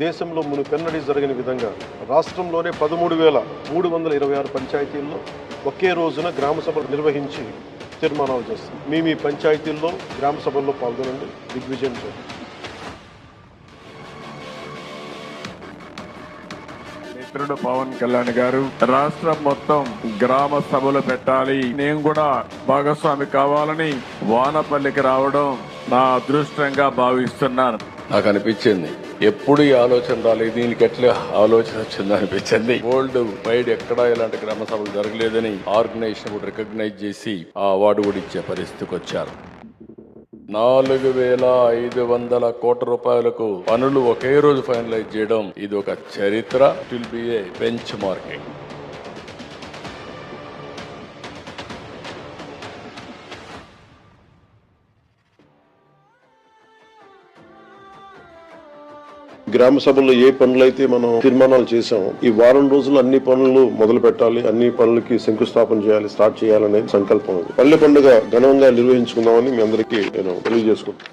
దేశంలో మునుపెన్నడీ జరగని విధంగా రాష్ట్రంలోనే పదమూడు వేల మూడు వందల ఇరవై ఆరు పంచాయతీల్లో ఒకే రోజున గ్రామ సభలు నిర్వహించి తీర్మానాలు చేస్తాం మీ మీ పంచాయతీల్లో గ్రామ సభల్లో పాల్గొనండి. దిగ్విజయం చేయండి. మిత్రుడు పవన్ కళ్యాణ్ గారు రాష్ట్రం మొత్తం గ్రామ సభలు పెట్టాలి. నేను కూడా భాగస్వామి కావాలని వానపల్లికి రావడం నా అదృష్టంగా భావిస్తున్నాను. నాకు అనిపించింది. ఎప్పుడు ఈ ఆలోచన రాలేదు. దీనికి ఎట్లా ఆలోచన వచ్చింది అనిపించింది. వరల్డ్ వైడ్ ఎక్కడా ఇలాంటి గ్రామ సభలు జరగలేదని ఆర్గనైజేషన్ కూడా రికగ్నైజ్ చేసి ఆ అవార్డు కూడా ఇచ్చే పరిస్థితికి వచ్చారు. నాలుగు వేల ఐదు వందల కోట్ల రూపాయలకు పనులు ఒకే రోజు ఫైనలైజ్ చేయడం ఇది ఒక చరిత్ర. Will be a benchmarking గ్రామ సభల్లో ఏ పనులైతే మనం తీర్మానాలు చేసాం ఈ వారం రోజులు అన్ని పనులు మొదలు పెట్టాలి అన్ని పనులకి శంకుస్థాపన చేయాలి స్టార్ట్ చేయాలనే సంకల్పం పల్లె పండుగ ఘనంగా నిర్వహించుకుందామని మీ అందరికీ నేను తెలియజేసుకుంటాను